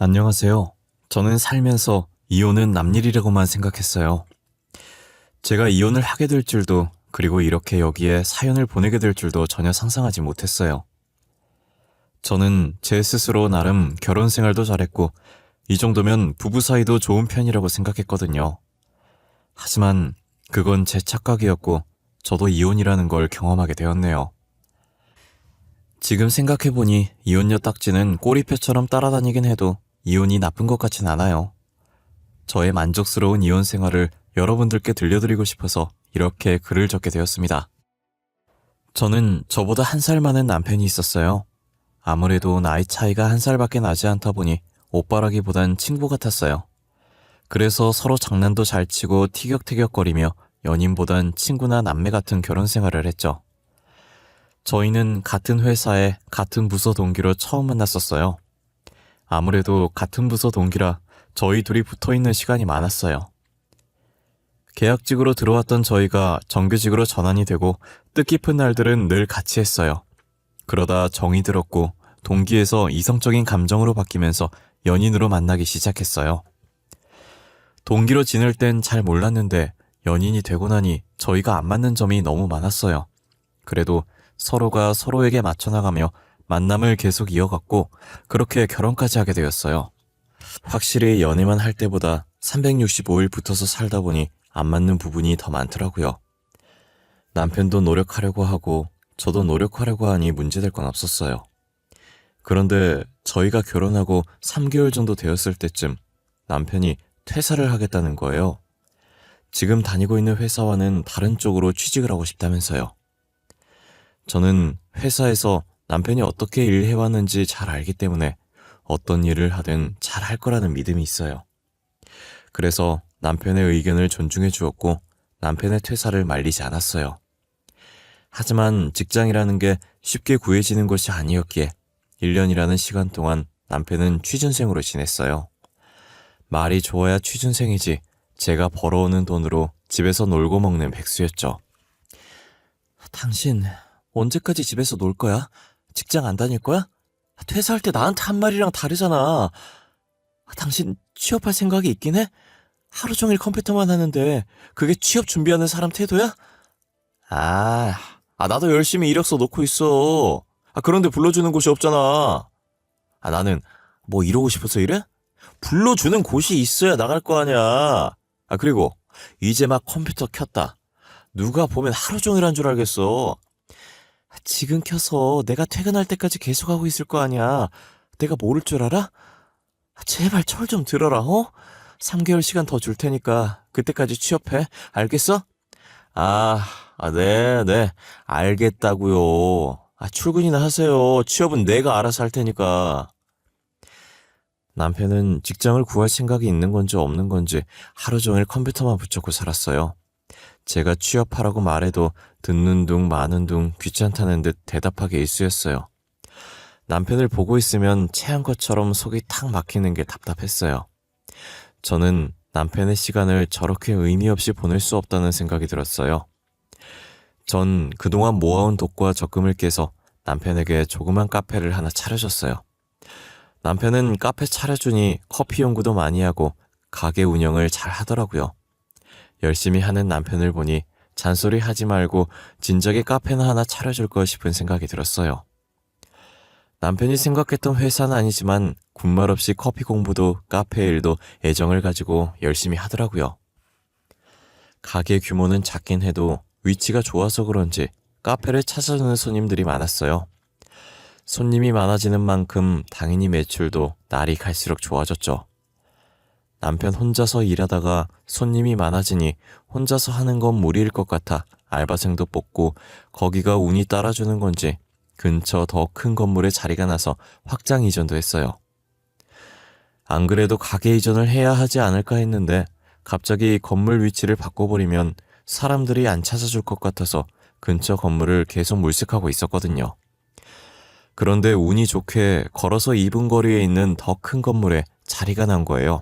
안녕하세요. 저는 살면서 이혼은 남일이라고만 생각했어요. 제가 이혼을 하게 될 줄도 그리고 이렇게 여기에 사연을 보내게 될 줄도 전혀 상상하지 못했어요. 저는 제 스스로 나름 결혼 생활도 잘했고 이 정도면 부부 사이도 좋은 편이라고 생각했거든요. 하지만 그건 제 착각이었고 저도 이혼이라는 걸 경험하게 되었네요. 지금 생각해보니 이혼녀 딱지는 꼬리표처럼 따라다니긴 해도 이혼이 나쁜 것 같진 않아요. 저의 만족스러운 이혼 생활을 여러분들께 들려드리고 싶어서 이렇게 글을 적게 되었습니다. 저는 저보다 한 살 많은 남편이 있었어요. 아무래도 나이 차이가 한 살밖에 나지 않다 보니 오빠라기보단 친구 같았어요. 그래서 서로 장난도 잘 치고 티격태격거리며 연인보단 친구나 남매 같은 결혼 생활을 했죠. 저희는 같은 회사에 같은 부서 동기로 처음 만났었어요. 아무래도 같은 부서 동기라 저희 둘이 붙어 있는 시간이 많았어요. 계약직으로 들어왔던 저희가 정규직으로 전환이 되고 뜻깊은 날들은 늘 같이 했어요. 그러다 정이 들었고 동기에서 이성적인 감정으로 바뀌면서 연인으로 만나기 시작했어요. 동기로 지낼 땐 잘 몰랐는데 연인이 되고 나니 저희가 안 맞는 점이 너무 많았어요. 그래도 서로가 서로에게 맞춰나가며 만남을 계속 이어갔고 그렇게 결혼까지 하게 되었어요. 확실히 연애만 할 때보다 365일 붙어서 살다 보니 안 맞는 부분이 더 많더라고요. 남편도 노력하려고 하고 저도 노력하려고 하니 문제될 건 없었어요. 그런데 저희가 결혼하고 3개월 정도 되었을 때쯤 남편이 퇴사를 하겠다는 거예요. 지금 다니고 있는 회사와는 다른 쪽으로 취직을 하고 싶다면서요. 저는 회사에서 남편이 어떻게 일해왔는지 잘 알기 때문에 어떤 일을 하든 잘 할 거라는 믿음이 있어요. 그래서 남편의 의견을 존중해 주었고 남편의 퇴사를 말리지 않았어요. 하지만 직장이라는 게 쉽게 구해지는 것이 아니었기에 1년이라는 시간 동안 남편은 취준생으로 지냈어요. 말이 좋아야 취준생이지 제가 벌어오는 돈으로 집에서 놀고 먹는 백수였죠. 당신 언제까지 집에서 놀 거야? 직장 안 다닐 거야? 퇴사할 때 나한테 한 말이랑 다르잖아. 당신 취업할 생각이 있긴 해? 하루 종일 컴퓨터만 하는데 그게 취업 준비하는 사람 태도야? 아, 아 나도 열심히 이력서 놓고 있어. 아 그런데 불러주는 곳이 없잖아. 아 나는 뭐 이러고 싶어서 이래? 불러주는 곳이 있어야 나갈 거 아니야. 아 그리고 이제 막 컴퓨터 켰다. 누가 보면 하루 종일 한 줄 알겠어. 지금 켜서 내가 퇴근할 때까지 계속 하고 있을 거 아니야. 내가 모를 줄 알아? 제발 철 좀 들어라, 어? 3개월 시간 더 줄 테니까 그때까지 취업해. 알겠어? 아, 아, 네, 네. 알겠다고요. 아, 출근이나 하세요. 취업은 내가 알아서 할 테니까. 남편은 직장을 구할 생각이 있는 건지 없는 건지 하루 종일 컴퓨터만 붙잡고 살았어요. 제가 취업하라고 말해도 듣는 둥 마는 둥 귀찮다는 듯 대답하기 일쑤였어요. 남편을 보고 있으면 체한 것처럼 속이 탁 막히는 게 답답했어요. 저는 남편의 시간을 저렇게 의미 없이 보낼 수 없다는 생각이 들었어요. 전 그동안 모아온 독과 적금을 깨서 남편에게 조그만 카페를 하나 차려줬어요. 남편은 카페 차려주니 커피 연구도 많이 하고 가게 운영을 잘 하더라고요. 열심히 하는 남편을 보니 잔소리 하지 말고 진작에 카페나 하나 차려줄까 싶은 생각이 들었어요. 남편이 생각했던 회사는 아니지만 군말 없이 커피 공부도 카페 일도 애정을 가지고 열심히 하더라고요. 가게 규모는 작긴 해도 위치가 좋아서 그런지 카페를 찾아주는 손님들이 많았어요. 손님이 많아지는 만큼 당연히 매출도 날이 갈수록 좋아졌죠. 남편 혼자서 일하다가 손님이 많아지니 혼자서 하는 건 무리일 것 같아 알바생도 뽑고 거기가 운이 따라주는 건지 근처 더 큰 건물에 자리가 나서 확장 이전도 했어요. 안 그래도 가게 이전을 해야 하지 않을까 했는데 갑자기 건물 위치를 바꿔버리면 사람들이 안 찾아줄 것 같아서 근처 건물을 계속 물색하고 있었거든요. 그런데 운이 좋게 걸어서 2분 거리에 있는 더 큰 건물에 자리가 난 거예요.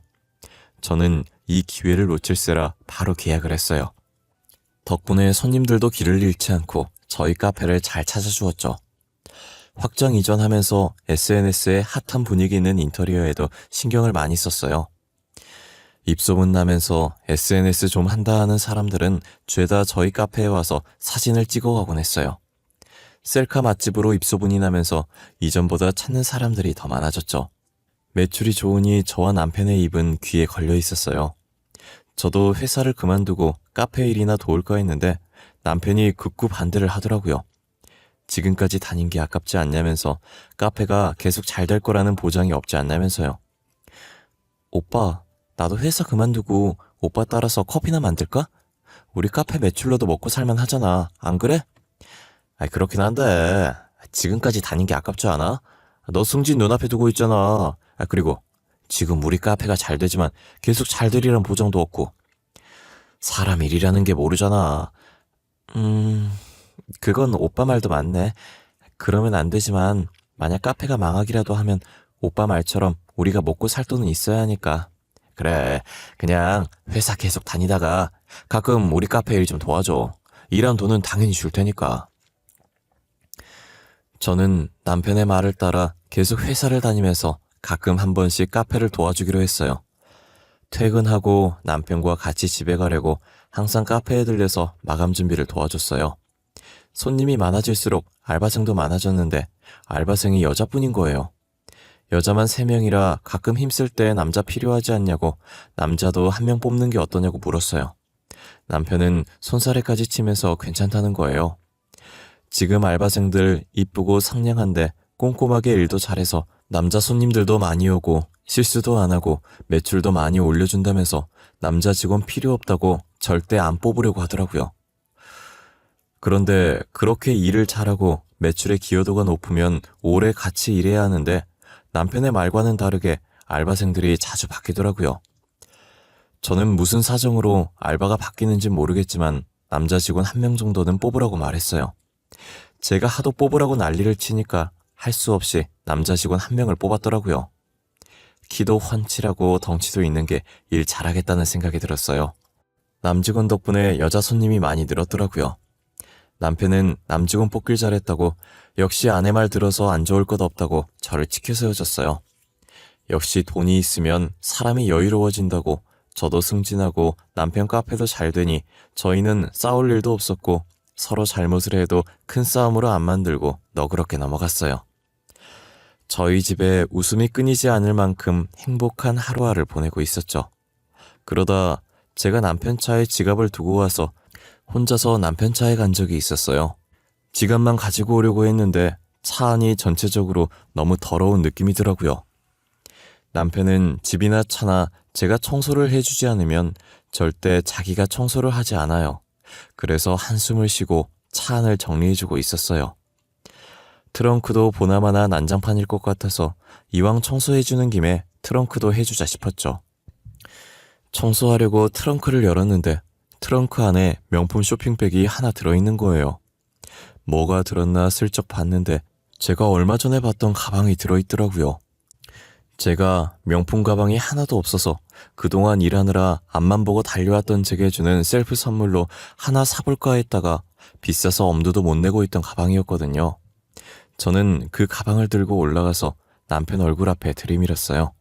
저는 이 기회를 놓칠세라 바로 계약을 했어요. 덕분에 손님들도 길을 잃지 않고 저희 카페를 잘 찾아주었죠. 확장 이전하면서 SNS에 핫한 분위기 있는 인터리어에도 신경을 많이 썼어요. 입소문 나면서 SNS 좀 한다 하는 사람들은 죄다 저희 카페에 와서 사진을 찍어가곤 했어요. 셀카 맛집으로 입소문이 나면서 이전보다 찾는 사람들이 더 많아졌죠. 매출이 좋으니 저와 남편의 입은 귀에 걸려 있었어요. 저도 회사를 그만두고 카페 일이나 도울까 했는데 남편이 극구 반대를 하더라고요. 지금까지 다닌 게 아깝지 않냐면서 카페가 계속 잘 될 거라는 보장이 없지 않냐면서요. 오빠, 나도 회사 그만두고 오빠 따라서 커피나 만들까? 우리 카페 매출로도 먹고 살만 하잖아. 안 그래? 아 그렇긴 한데 지금까지 다닌 게 아깝지 않아? 너 승진 눈앞에 두고 있잖아. 아 그리고 지금 우리 카페가 잘 되지만 계속 잘 되리란 보장도 없고 사람 일이라는 게 모르잖아. 음 그건 오빠 말도 맞네. 그러면 안 되지만 만약 카페가 망하기라도 하면 오빠 말처럼 우리가 먹고 살 돈은 있어야 하니까. 그래, 그냥 회사 계속 다니다가 가끔 우리 카페 일 좀 도와줘. 일한 돈은 당연히 줄 테니까. 저는 남편의 말을 따라 계속 회사를 다니면서 가끔 한 번씩 카페를 도와주기로 했어요. 퇴근하고 남편과 같이 집에 가려고 항상 카페에 들려서 마감 준비를 도와줬어요. 손님이 많아질수록 알바생도 많아졌는데 알바생이 여자뿐인 거예요. 여자만 3명이라 가끔 힘쓸 때 남자 필요하지 않냐고 남자도 한 명 뽑는 게 어떠냐고 물었어요. 남편은 손사래까지 치면서 괜찮다는 거예요. 지금 알바생들 이쁘고 상냥한데 꼼꼼하게 일도 잘해서 남자 손님들도 많이 오고 실수도 안 하고 매출도 많이 올려준다면서 남자 직원 필요 없다고 절대 안 뽑으려고 하더라고요. 그런데 그렇게 일을 잘하고 매출의 기여도가 높으면 오래 같이 일해야 하는데 남편의 말과는 다르게 알바생들이 자주 바뀌더라고요. 저는 무슨 사정으로 알바가 바뀌는지 모르겠지만 남자 직원 한 명 정도는 뽑으라고 말했어요. 제가 하도 뽑으라고 난리를 치니까 할 수 없이 남자 직원 한 명을 뽑았더라고요. 키도 훤칠하고 덩치도 있는 게 일 잘하겠다는 생각이 들었어요. 남직원 덕분에 여자 손님이 많이 늘었더라고요. 남편은 남직원 뽑길 잘했다고 역시 아내 말 들어서 안 좋을 것 없다고 저를 지켜 세워줬어요. 역시 돈이 있으면 사람이 여유로워진다고 저도 승진하고 남편 카페도 잘 되니 저희는 싸울 일도 없었고 서로 잘못을 해도 큰 싸움으로 안 만들고 너그럽게 넘어갔어요. 저희 집에 웃음이 끊이지 않을 만큼 행복한 하루하루를 보내고 있었죠. 그러다 제가 남편 차에 지갑을 두고 와서 혼자서 남편 차에 간 적이 있었어요. 지갑만 가지고 오려고 했는데 차 안이 전체적으로 너무 더러운 느낌이더라고요. 남편은 집이나 차나 제가 청소를 해주지 않으면 절대 자기가 청소를 하지 않아요. 그래서 한숨을 쉬고 차 안을 정리해주고 있었어요. 트렁크도 보나마나 난장판일 것 같아서 이왕 청소해주는 김에 트렁크도 해주자 싶었죠. 청소하려고 트렁크를 열었는데 트렁크 안에 명품 쇼핑백이 하나 들어있는 거예요. 뭐가 들었나 슬쩍 봤는데 제가 얼마 전에 봤던 가방이 들어있더라고요. 제가 명품 가방이 하나도 없어서 그동안 일하느라 앞만 보고 달려왔던 제게 주는 셀프 선물로 하나 사볼까 했다가 비싸서 엄두도 못 내고 있던 가방이었거든요. 저는 그 가방을 들고 올라가서 남편 얼굴 앞에 들이밀었어요.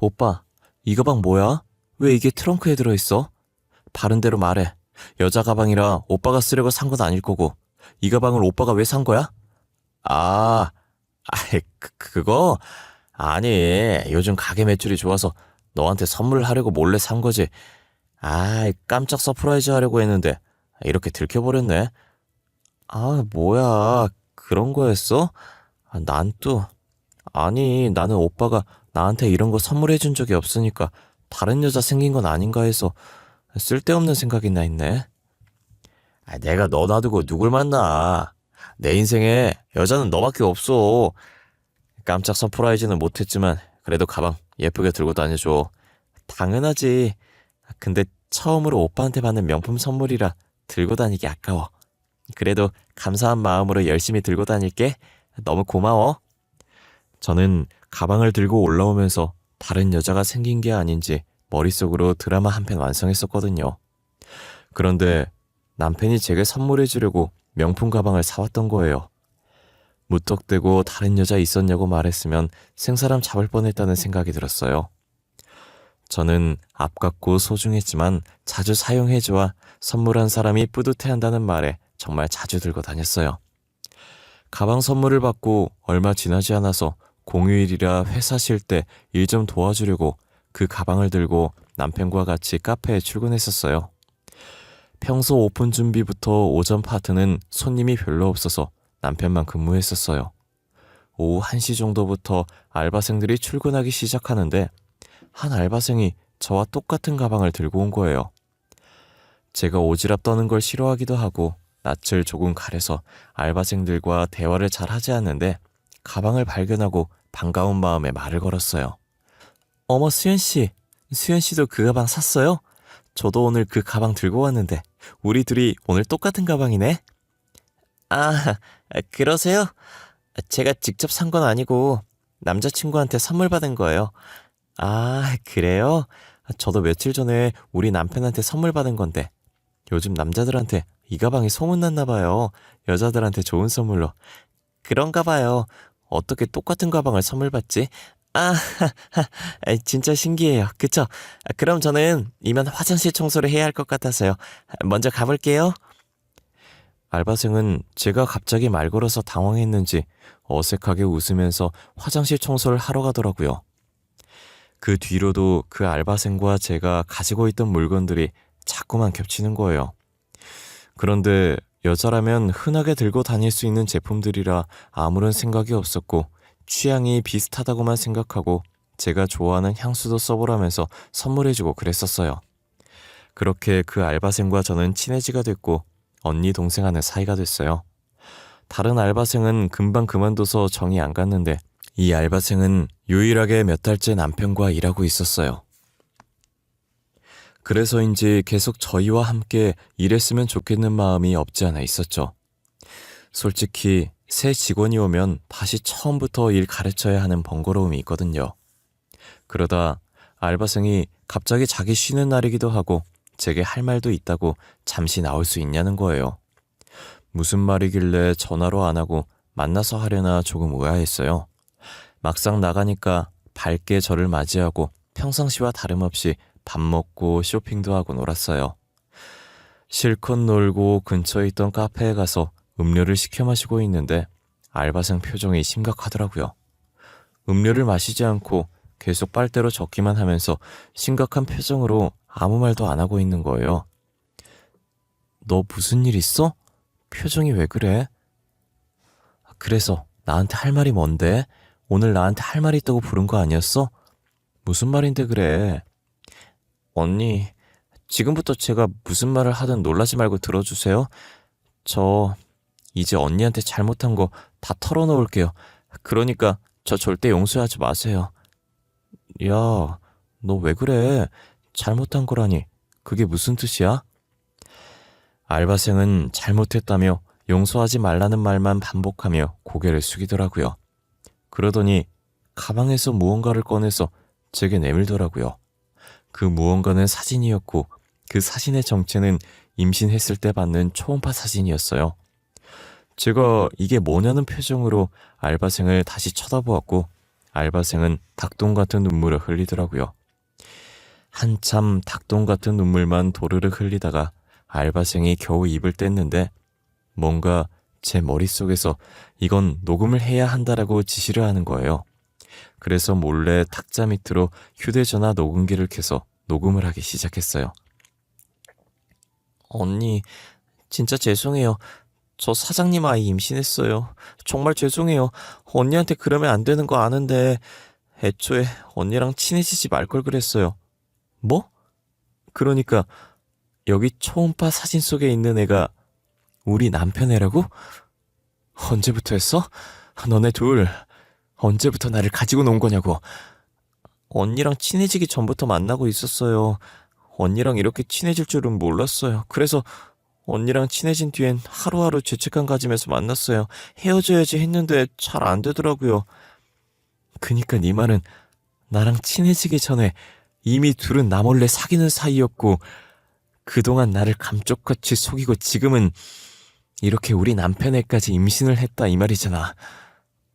오빠, 이 가방 뭐야? 왜 이게 트렁크에 들어있어? 바른 대로 말해. 여자 가방이라 오빠가 쓰려고 산 건 아닐 거고, 이 가방을 오빠가 왜 산 거야? 아, 아이, 그, 그거? 아니, 요즘 가게 매출이 좋아서 너한테 선물하려고 몰래 산 거지. 아이, 깜짝 서프라이즈 하려고 했는데, 이렇게 들켜버렸네. 아, 뭐야. 그런 거였어? 아, 난 또, 아니, 나는 오빠가 나한테 이런 거 선물해 준 적이 없으니까 다른 여자 생긴 건 아닌가 해서 쓸데없는 생각이나 했네. 아, 내가 너 놔두고 누굴 만나. 내 인생에 여자는 너밖에 없어. 깜짝 서프라이즈는 못했지만 그래도 가방 예쁘게 들고 다녀줘. 당연하지. 근데 처음으로 오빠한테 받는 명품 선물이라 들고 다니기 아까워. 그래도 감사한 마음으로 열심히 들고 다닐게. 너무 고마워. 저는 가방을 들고 올라오면서 다른 여자가 생긴 게 아닌지 머릿속으로 드라마 한 편 완성했었거든요. 그런데 남편이 제게 선물해 주려고 명품 가방을 사왔던 거예요. 무턱대고 다른 여자 있었냐고 말했으면 생사람 잡을 뻔했다는 생각이 들었어요. 저는 아깝고 소중했지만 자주 사용해줘야 선물한 사람이 뿌듯해한다는 말에 정말 자주 들고 다녔어요. 가방 선물을 받고 얼마 지나지 않아서 공휴일이라 회사 쉴 때 일 좀 도와주려고 그 가방을 들고 남편과 같이 카페에 출근했었어요. 평소 오픈 준비부터 오전 파트는 손님이 별로 없어서 남편만 근무했었어요. 오후 1시 정도부터 알바생들이 출근하기 시작하는데 한 알바생이 저와 똑같은 가방을 들고 온 거예요. 제가 오지랖 떠는 걸 싫어하기도 하고 낯을 조금 가려서 알바생들과 대화를 잘 하지 않는데 가방을 발견하고 반가운 마음에 말을 걸었어요. 어머 수현 씨, 수현 씨도 그 가방 샀어요? 저도 오늘 그 가방 들고 왔는데 우리 둘이 오늘 똑같은 가방이네. 아, 그러세요? 제가 직접 산 건 아니고 남자친구한테 선물 받은 거예요. 아, 그래요? 저도 며칠 전에 우리 남편한테 선물 받은 건데 요즘 남자들한테 이 가방이 소문났나 봐요. 여자들한테 좋은 선물로. 그런가 봐요. 어떻게 똑같은 가방을 선물 받지? 아, 진짜 신기해요. 그쵸? 그럼 저는 이만 화장실 청소를 해야 할 것 같아서요. 먼저 가볼게요. 알바생은 제가 갑자기 말 걸어서 당황했는지 어색하게 웃으면서 화장실 청소를 하러 가더라고요. 그 뒤로도 그 알바생과 제가 가지고 있던 물건들이 자꾸만 겹치는 거예요. 그런데 여자라면 흔하게 들고 다닐 수 있는 제품들이라 아무런 생각이 없었고 취향이 비슷하다고만 생각하고 제가 좋아하는 향수도 써보라면서 선물해주고 그랬었어요. 그렇게 그 알바생과 저는 친해지가 됐고 언니 동생하는 사이가 됐어요. 다른 알바생은 금방 그만둬서 정이 안 갔는데 이 알바생은 유일하게 몇 달째 남편과 일하고 있었어요. 그래서인지 계속 저희와 함께 일했으면 좋겠는 마음이 없지 않아 있었죠. 솔직히 새 직원이 오면 다시 처음부터 일 가르쳐야 하는 번거로움이 있거든요. 그러다 알바생이 갑자기 자기 쉬는 날이기도 하고 제게 할 말도 있다고 잠시 나올 수 있냐는 거예요. 무슨 말이길래 전화로 안 하고 만나서 하려나 조금 의아했어요. 막상 나가니까 밝게 저를 맞이하고 평상시와 다름없이 밥 먹고 쇼핑도 하고 놀았어요. 실컷 놀고 근처에 있던 카페에 가서 음료를 시켜 마시고 있는데 알바생 표정이 심각하더라고요. 음료를 마시지 않고 계속 빨대로 적기만 하면서 심각한 표정으로 아무 말도 안 하고 있는 거예요. 너 무슨 일 있어? 표정이 왜 그래? 그래서 나한테 할 말이 뭔데? 오늘 나한테 할 말이 있다고 부른 거 아니었어? 무슨 말인데 그래? 언니, 지금부터 제가 무슨 말을 하든 놀라지 말고 들어주세요. 저 이제 언니한테 잘못한 거 다 털어놓을게요. 그러니까 저 절대 용서하지 마세요. 야, 너 왜 그래? 잘못한 거라니. 그게 무슨 뜻이야? 알바생은 잘못했다며 용서하지 말라는 말만 반복하며 고개를 숙이더라고요. 그러더니 가방에서 무언가를 꺼내서 제게 내밀더라고요. 그 무언가는 사진이었고 그 사진의 정체는 임신했을 때 받는 초음파 사진이었어요. 제가 이게 뭐냐는 표정으로 알바생을 다시 쳐다보았고 알바생은 닭똥 같은 눈물을 흘리더라고요. 한참 닭똥 같은 눈물만 도르륵 흘리다가 알바생이 겨우 입을 뗐는데 뭔가 제 머릿속에서 이건 녹음을 해야 한다라고 지시를 하는 거예요. 그래서 몰래 탁자 밑으로 휴대전화 녹음기를 켜서 녹음을 하기 시작했어요. 언니, 진짜 죄송해요. 저 사장님 아이 임신했어요. 정말 죄송해요. 언니한테 그러면 안 되는 거 아는데 애초에 언니랑 친해지지 말 걸 그랬어요. 뭐? 그러니까 여기 초음파 사진 속에 있는 애가 우리 남편 애라고? 언제부터 했어? 너네 둘 언제부터 나를 가지고 논 거냐고. 언니랑 친해지기 전부터 만나고 있었어요. 언니랑 이렇게 친해질 줄은 몰랐어요. 그래서 언니랑 친해진 뒤엔 하루하루 죄책감 가지면서 만났어요. 헤어져야지 했는데 잘 안 되더라고요. 그니까 네 말은 나랑 친해지기 전에 이미 둘은 나 몰래 사귀는 사이였고 그동안 나를 감쪽같이 속이고 지금은 이렇게 우리 남편애까지 임신을 했다 이 말이잖아.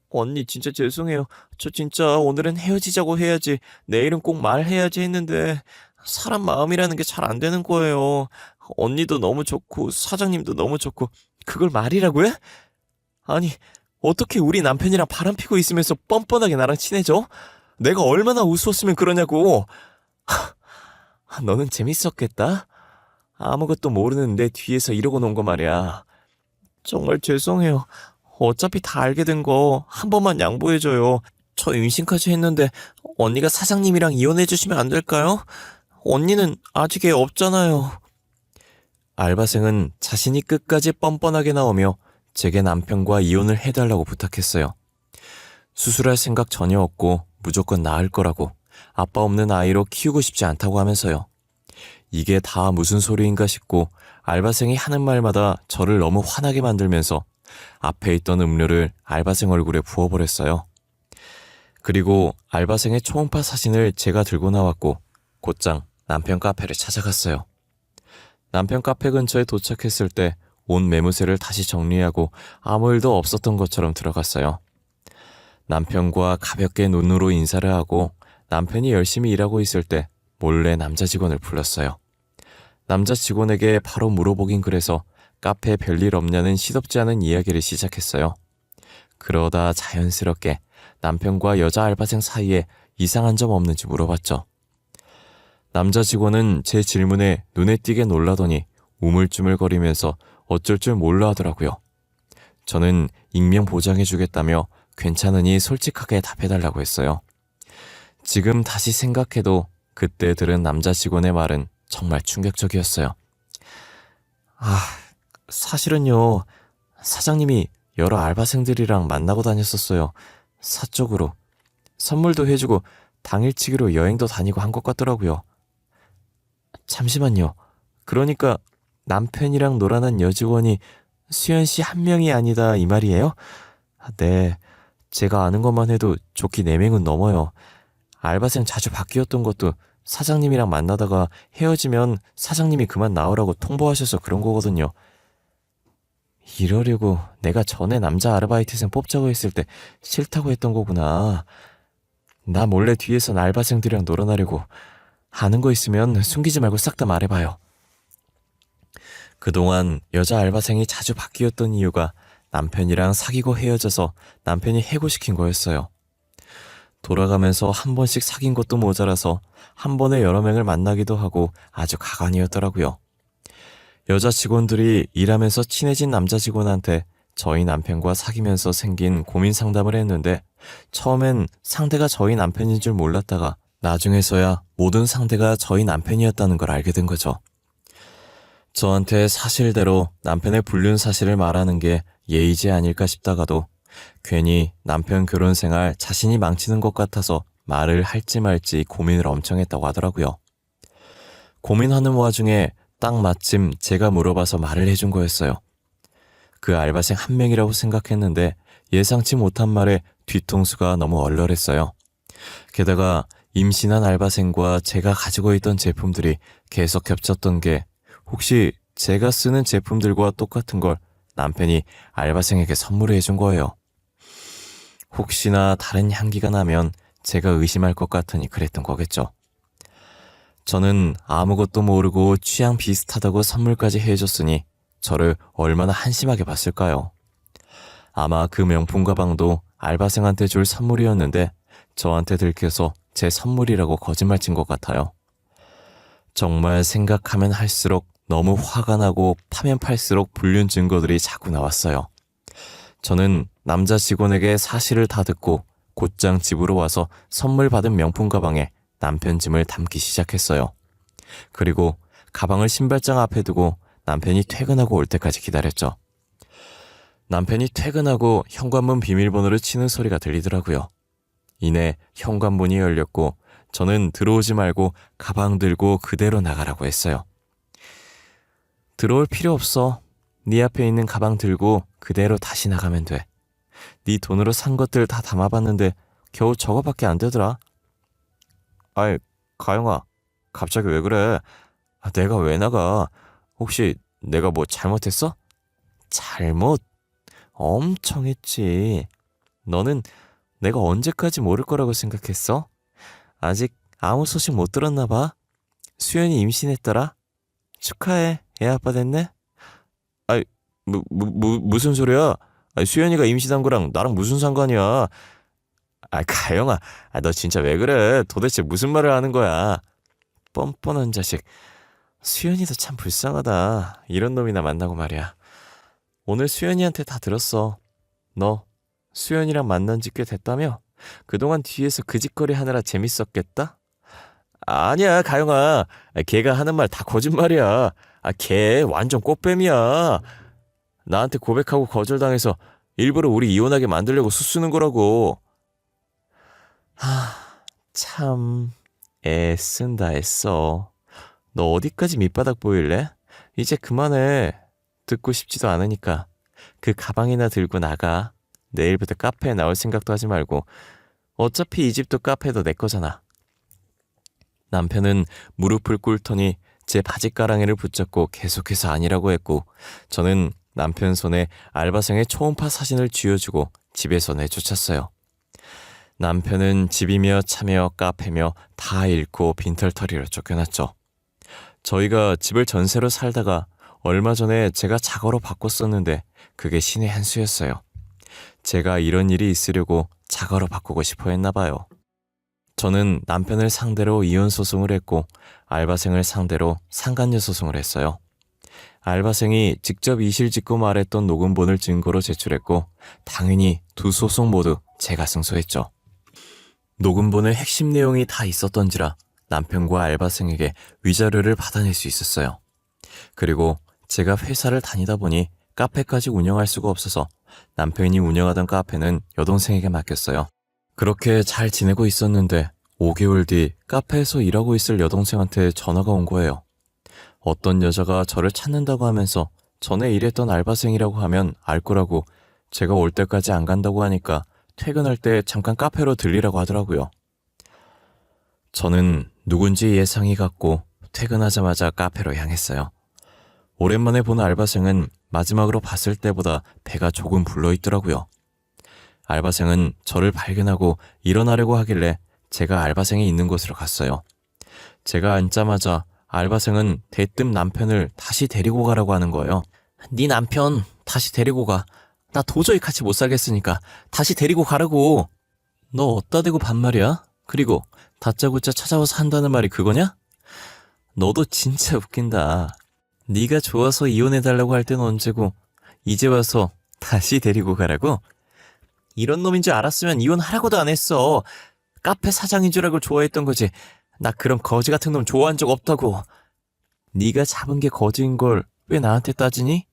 언니 진짜 죄송해요. 저 진짜 오늘은 헤어지자고 해야지 내일은 꼭 말해야지 했는데 사람 마음이라는 게 잘 안 되는 거예요. 언니도 너무 좋고 사장님도 너무 좋고 그걸 말이라고 해? 아니 어떻게 우리 남편이랑 바람 피고 있으면서 뻔뻔하게 나랑 친해져? 내가 얼마나 우스웠으면 그러냐고. 하, 너는 재밌었겠다. 아무것도 모르는 내 뒤에서 이러고 논 거 말이야. 정말 죄송해요. 어차피 다 알게 된 거 한 번만 양보해줘요. 저 임신까지 했는데 언니가 사장님이랑 이혼해주시면 안 될까요? 언니는 아직 애 없잖아요. 알바생은 자신이 끝까지 뻔뻔하게 나오며 제게 남편과 이혼을 해달라고 부탁했어요. 수술할 생각 전혀 없고 무조건 나을 거라고 아빠 없는 아이로 키우고 싶지 않다고 하면서요. 이게 다 무슨 소리인가 싶고 알바생이 하는 말마다 저를 너무 화나게 만들면서 앞에 있던 음료를 알바생 얼굴에 부어버렸어요. 그리고 알바생의 초음파 사진을 제가 들고 나왔고 곧장 남편 카페를 찾아갔어요. 남편 카페 근처에 도착했을 때 온 매무새를 다시 정리하고 아무 일도 없었던 것처럼 들어갔어요. 남편과 가볍게 눈으로 인사를 하고 남편이 열심히 일하고 있을 때 몰래 남자 직원을 불렀어요. 남자 직원에게 바로 물어보긴 그래서 카페에 별일 없냐는 시덥지 않은 이야기를 시작했어요. 그러다 자연스럽게 남편과 여자 알바생 사이에 이상한 점 없는지 물어봤죠. 남자 직원은 제 질문에 눈에 띄게 놀라더니 우물쭈물거리면서 어쩔 줄 몰라 하더라고요. 저는 익명 보장해주겠다며 괜찮으니 솔직하게 답해달라고 했어요. 지금 다시 생각해도 그때 들은 남자 직원의 말은 정말 충격적이었어요. 아, 사실은요, 사장님이 여러 알바생들이랑 만나고 다녔었어요. 사적으로. 선물도 해주고 당일치기로 여행도 다니고 한 것 같더라고요. 잠시만요. 그러니까 남편이랑 놀아난 여직원이 수연 씨한 명이 아니다 이 말이에요? 아, 네. 제가 아는 것만 해도 좋기 네명은 넘어요. 알바생 자주 바뀌었던 것도 사장님이랑 만나다가 헤어지면 사장님이 그만 나오라고 통보하셔서 그런 거거든요. 이러려고 내가 전에 남자 아르바이트생 뽑자고 했을 때 싫다고 했던 거구나. 나 몰래 뒤에서 알바생들이랑 놀아나려고 아는 거 있으면 숨기지 말고 싹 다 말해봐요. 그동안 여자 알바생이 자주 바뀌었던 이유가 남편이랑 사귀고 헤어져서 남편이 해고시킨 거였어요. 돌아가면서 한 번씩 사귄 것도 모자라서 한 번에 여러 명을 만나기도 하고 아주 가관이었더라고요. 여자 직원들이 일하면서 친해진 남자 직원한테 저희 남편과 사귀면서 생긴 고민 상담을 했는데 처음엔 상대가 저희 남편인 줄 몰랐다가 나중에서야 모든 상대가 저희 남편이었다는 걸 알게 된 거죠. 저한테 사실대로 남편의 불륜 사실을 말하는 게 예의지 아닐까 싶다가도 괜히 남편 결혼 생활 자신이 망치는 것 같아서 말을 할지 말지 고민을 엄청 했다고 하더라고요. 고민하는 와중에 딱 마침 제가 물어봐서 말을 해준 거였어요. 그 알바생 한 명이라고 생각했는데 예상치 못한 말에 뒤통수가 너무 얼얼했어요. 게다가 임신한 알바생과 제가 가지고 있던 제품들이 계속 겹쳤던 게 혹시 제가 쓰는 제품들과 똑같은 걸 남편이 알바생에게 선물해 준 거예요. 혹시나 다른 향기가 나면 제가 의심할 것 같으니 그랬던 거겠죠. 저는 아무것도 모르고 취향 비슷하다고 선물까지 해줬으니 저를 얼마나 한심하게 봤을까요? 아마 그 명품 가방도 알바생한테 줄 선물이었는데 저한테 들켜서 제 선물이라고 거짓말 친 것 같아요. 정말 생각하면 할수록 너무 화가 나고 파면 팔수록 불륜 증거들이 자꾸 나왔어요. 저는 남자 직원에게 사실을 다 듣고 곧장 집으로 와서 선물 받은 명품 가방에 남편 짐을 담기 시작했어요. 그리고 가방을 신발장 앞에 두고 남편이 퇴근하고 올 때까지 기다렸죠. 남편이 퇴근하고 현관문 비밀번호를 치는 소리가 들리더라고요. 이내 현관문이 열렸고 저는 들어오지 말고 가방 들고 그대로 나가라고 했어요. 들어올 필요 없어. 네 앞에 있는 가방 들고 그대로 다시 나가면 돼. 네 돈으로 산 것들 다 담아봤는데 겨우 저거밖에 안 되더라. 아이, 가영아, 갑자기 왜 그래? 아, 내가 왜 나가? 혹시 내가 뭐 잘못했어? 잘못? 엄청 했지. 너는 내가 언제까지 모를 거라고 생각했어? 아직 아무 소식 못 들었나 봐. 수연이 임신했더라. 축하해. 애 아빠 됐네. 아이, 무, 무, 무, 무슨 소리야? 아이, 수연이가 임신한 거랑 나랑 무슨 상관이야? 아, 가영아. 아, 너 진짜 왜 그래? 도대체 무슨 말을 하는 거야? 뻔뻔한 자식. 수연이도 참 불쌍하다. 이런 놈이나 만나고 말이야. 오늘 수연이한테 다 들었어. 너 수연이랑 만난 지 꽤 됐다며? 그동안 뒤에서 그 짓거리 하느라 재밌었겠다? 아니야, 가영아. 아, 걔가 하는 말 다 거짓말이야. 아, 걔 완전 꽃뱀이야. 나한테 고백하고 거절당해서 일부러 우리 이혼하게 만들려고 수쓰는 거라고. 하, 참, 애쓴다 애써. 너 어디까지 밑바닥 보일래? 이제 그만해. 듣고 싶지도 않으니까. 그 가방이나 들고 나가. 내일부터 카페에 나올 생각도 하지 말고. 어차피 이 집도 카페도 내 거잖아. 남편은 무릎을 꿇더니 제 바지가랑이를 붙잡고 계속해서 아니라고 했고, 저는 남편 손에 알바생의 초음파 사진을 쥐어주고 집에서 내쫓았어요. 남편은 집이며 차며 카페며 다 잃고 빈털터리로 쫓겨났죠. 저희가 집을 전세로 살다가 얼마 전에 제가 자거로 바꿨었는데 그게 신의 한 수였어요. 제가 이런 일이 있으려고 자거로 바꾸고 싶어 했나 봐요. 저는 남편을 상대로 이혼 소송을 했고 알바생을 상대로 상간녀 소송을 했어요. 알바생이 직접 이실 짓고 말했던 녹음본을 증거로 제출했고 당연히 두 소송 모두 제가 승소했죠. 녹음본의 핵심 내용이 다 있었던지라 남편과 알바생에게 위자료를 받아낼 수 있었어요. 그리고 제가 회사를 다니다 보니 카페까지 운영할 수가 없어서 남편이 운영하던 카페는 여동생에게 맡겼어요. 그렇게 잘 지내고 있었는데 5개월 뒤 카페에서 일하고 있을 여동생한테 전화가 온 거예요. 어떤 여자가 저를 찾는다고 하면서 전에 일했던 알바생이라고 하면 알 거라고 제가 올 때까지 안 간다고 하니까 퇴근할 때 잠깐 카페로 들리라고 하더라고요. 저는 누군지 예상이 갔고 퇴근하자마자 카페로 향했어요. 오랜만에 본 알바생은 마지막으로 봤을 때보다 배가 조금 불러 있더라고요. 알바생은 저를 발견하고 일어나려고 하길래 제가 알바생이 있는 곳으로 갔어요. 제가 앉자마자 알바생은 대뜸 남편을 다시 데리고 가라고 하는 거예요. 네 남편 다시 데리고 가. 나 도저히 같이 못 살겠으니까 다시 데리고 가라고. 너 어디다 대고 반말이야? 그리고 다짜고짜 찾아와서 한다는 말이 그거냐? 너도 진짜 웃긴다. 네가 좋아서 이혼해달라고 할 땐 언제고 이제 와서 다시 데리고 가라고? 이런 놈인 줄 알았으면 이혼하라고도 안 했어. 카페 사장인 줄 알고 좋아했던 거지. 나 그런 거지 같은 놈 좋아한 적 없다고. 네가 잡은 게 거지인 걸 왜 나한테 따지니?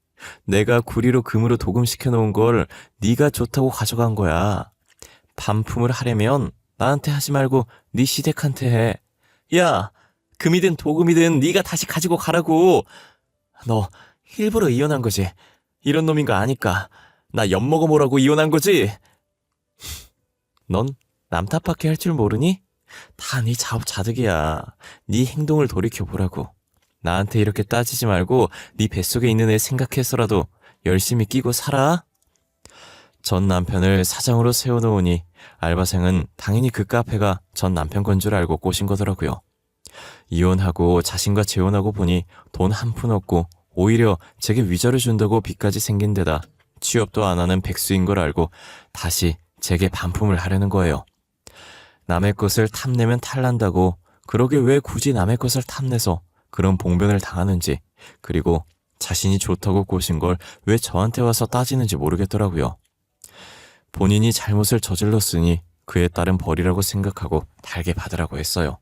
내가 구리로 금으로 도금시켜 놓은 걸 네가 좋다고 가져간 거야. 반품을 하려면 나한테 하지 말고 네 시댁한테 해. 야, 금이든 도금이든 네가 다시 가지고 가라고. 너 일부러 이혼한 거지. 이런 놈인 거 아니까. 나 엿먹어 보라고 이혼한 거지. 넌 남 탓밖에 할 줄 모르니? 다 네 자업자득이야. 네 행동을 돌이켜 보라고. 나한테 이렇게 따지지 말고 네 뱃속에 있는 애 생각해서라도 열심히 끼고 살아. 전 남편을 사장으로 세워놓으니 알바생은 당연히 그 카페가 전 남편 건 줄 알고 꼬신 거더라고요. 이혼하고 자신과 재혼하고 보니 돈 한 푼 없고 오히려 제게 위자료 준다고 빚까지 생긴 데다 취업도 안 하는 백수인 걸 알고 다시 제게 반품을 하려는 거예요. 남의 것을 탐내면 탈난다고 그러게 왜 굳이 남의 것을 탐내서 그런 봉변을 당하는지 그리고 자신이 좋다고 꼬신 걸 왜 저한테 와서 따지는지 모르겠더라고요. 본인이 잘못을 저질렀으니 그에 따른 벌이라고 생각하고 달게 받으라고 했어요.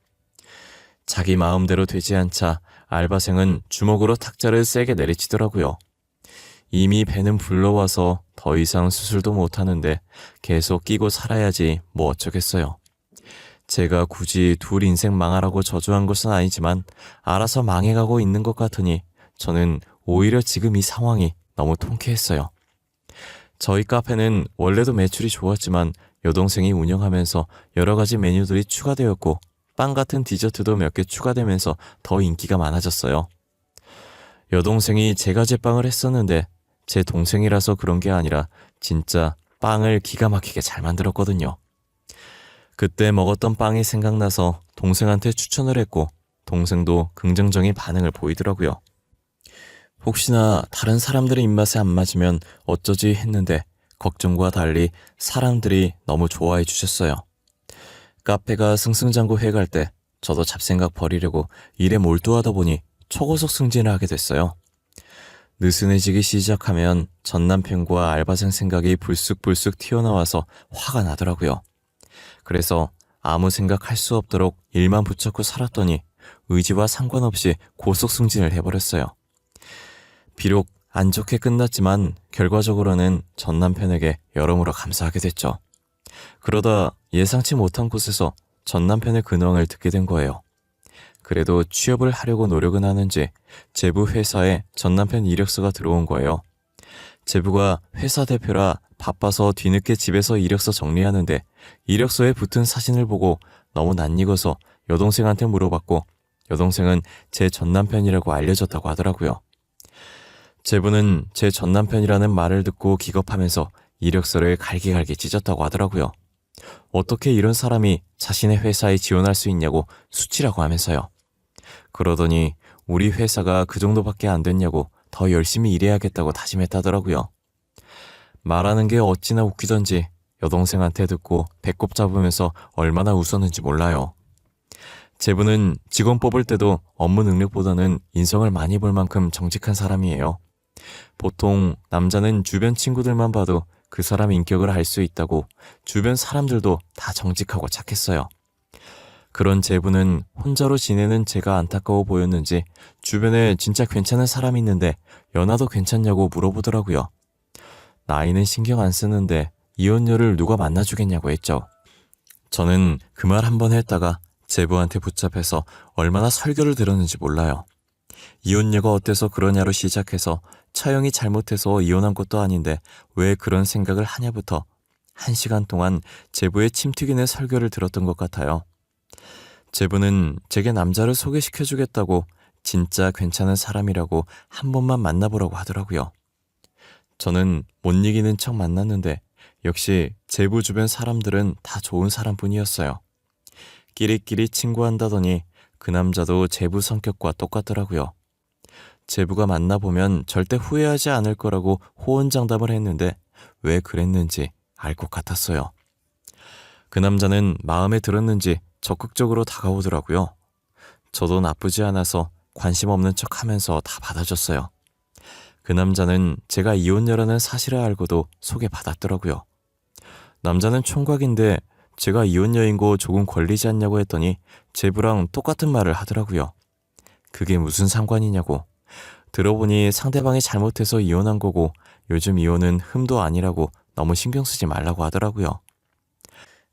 자기 마음대로 되지 않자 알바생은 주먹으로 탁자를 세게 내리치더라고요. 이미 배는 불러와서 더 이상 수술도 못하는데 계속 끼고 살아야지 뭐 어쩌겠어요. 제가 굳이 둘 인생 망하라고 저주한 것은 아니지만 알아서 망해가고 있는 것 같으니 저는 오히려 지금 이 상황이 너무 통쾌했어요. 저희 카페는 원래도 매출이 좋았지만 여동생이 운영하면서 여러 가지 메뉴들이 추가되었고 빵 같은 디저트도 몇 개 추가되면서 더 인기가 많아졌어요. 여동생이 제가 제빵을 했었는데 제 동생이라서 그런 게 아니라 진짜 빵을 기가 막히게 잘 만들었거든요. 그때 먹었던 빵이 생각나서 동생한테 추천을 했고 동생도 긍정적인 반응을 보이더라고요. 혹시나 다른 사람들의 입맛에 안 맞으면 어쩌지 했는데 걱정과 달리 사람들이 너무 좋아해 주셨어요. 카페가 승승장구 해 갈 때 저도 잡생각 버리려고 일에 몰두하다 보니 초고속 승진을 하게 됐어요. 느슨해지기 시작하면 전 남편과 알바생 생각이 불쑥불쑥 튀어나와서 화가 나더라고요. 그래서 아무 생각할 수 없도록 일만 붙잡고 살았더니 의지와 상관없이 고속 승진을 해버렸어요. 비록 안 좋게 끝났지만 결과적으로는 전 남편에게 여러모로 감사하게 됐죠. 그러다 예상치 못한 곳에서 전 남편의 근황을 듣게 된 거예요. 그래도 취업을 하려고 노력은 하는지 제부 회사에 전 남편 이력서가 들어온 거예요. 제부가 회사 대표라 바빠서 뒤늦게 집에서 이력서 정리하는데 이력서에 붙은 사진을 보고 너무 낯익어서 여동생한테 물어봤고 여동생은 제 전 남편이라고 알려줬다고 하더라고요. 제부는 제 전 남편이라는 말을 듣고 기겁하면서 이력서를 갈기갈기 찢었다고 하더라고요. 어떻게 이런 사람이 자신의 회사에 지원할 수 있냐고 수치라고 하면서요. 그러더니 우리 회사가 그 정도밖에 안 됐냐고 더 열심히 일해야겠다고 다짐했다더라고요. 말하는 게 어찌나 웃기던지 여동생한테 듣고 배꼽 잡으면서 얼마나 웃었는지 몰라요. 제부는 직원 뽑을 때도 업무 능력보다는 인성을 많이 볼 만큼 정직한 사람이에요. 보통 남자는 주변 친구들만 봐도 그 사람 인격을 알 수 있다고 주변 사람들도 다 정직하고 착했어요. 그런 제부는 혼자로 지내는 제가 안타까워 보였는지 주변에 진짜 괜찮은 사람이 있는데 연하도 괜찮냐고 물어보더라고요. 나이는 신경 안 쓰는데 이혼녀를 누가 만나주겠냐고 했죠. 저는 그 말 한 번 했다가 제부한테 붙잡혀서 얼마나 설교를 들었는지 몰라요. 이혼녀가 어때서 그러냐로 시작해서 처형이 잘못해서 이혼한 것도 아닌데 왜 그런 생각을 하냐부터 한 시간 동안 제부의 침튀기는 설교를 들었던 것 같아요. 제부는 제게 남자를 소개시켜 주겠다고 진짜 괜찮은 사람이라고 한 번만 만나보라고 하더라고요. 저는 못 이기는 척 만났는데 역시 제부 주변 사람들은 다 좋은 사람뿐이었어요. 끼리끼리 친구한다더니 그 남자도 제부 성격과 똑같더라고요. 제부가 만나보면 절대 후회하지 않을 거라고 호언장담을 했는데 왜 그랬는지 알 것 같았어요. 그 남자는 마음에 들었는지 적극적으로 다가오더라고요. 저도 나쁘지 않아서 관심 없는 척 하면서 다 받아줬어요. 그 남자는 제가 이혼녀라는 사실을 알고도 소개받았더라고요. 남자는 총각인데 제가 이혼녀인 거 조금 걸리지 않냐고 했더니 제부랑 똑같은 말을 하더라고요. 그게 무슨 상관이냐고. 들어보니 상대방이 잘못해서 이혼한 거고 요즘 이혼은 흠도 아니라고 너무 신경 쓰지 말라고 하더라고요.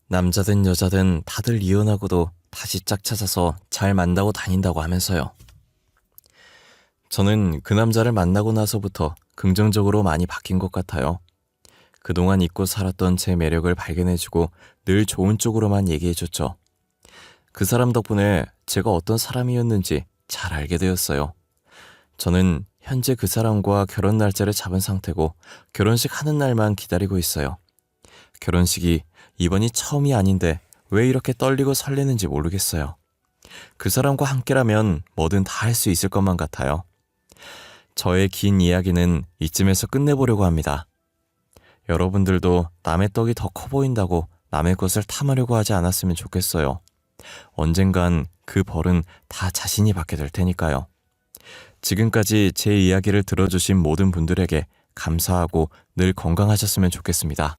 남자든 여자든 다들 이혼하고도 다시 짝 찾아서 잘 만나고 다닌다고 하면서요. 저는 그 남자를 만나고 나서부터 긍정적으로 많이 바뀐 것 같아요. 그동안 잊고 살았던 제 매력을 발견해주고 늘 좋은 쪽으로만 얘기해줬죠. 그 사람 덕분에 제가 어떤 사람이었는지 잘 알게 되었어요. 저는 현재 그 사람과 결혼 날짜를 잡은 상태고 결혼식 하는 날만 기다리고 있어요. 결혼식이 이번이 처음이 아닌데 왜 이렇게 떨리고 설레는지 모르겠어요. 그 사람과 함께라면 뭐든 다 할 수 있을 것만 같아요. 저의 긴 이야기는 이쯤에서 끝내보려고 합니다. 여러분들도 남의 떡이 더 커 보인다고 남의 것을 탐하려고 하지 않았으면 좋겠어요. 언젠간 그 벌은 다 자신이 받게 될 테니까요. 지금까지 제 이야기를 들어주신 모든 분들에게 감사하고 늘 건강하셨으면 좋겠습니다.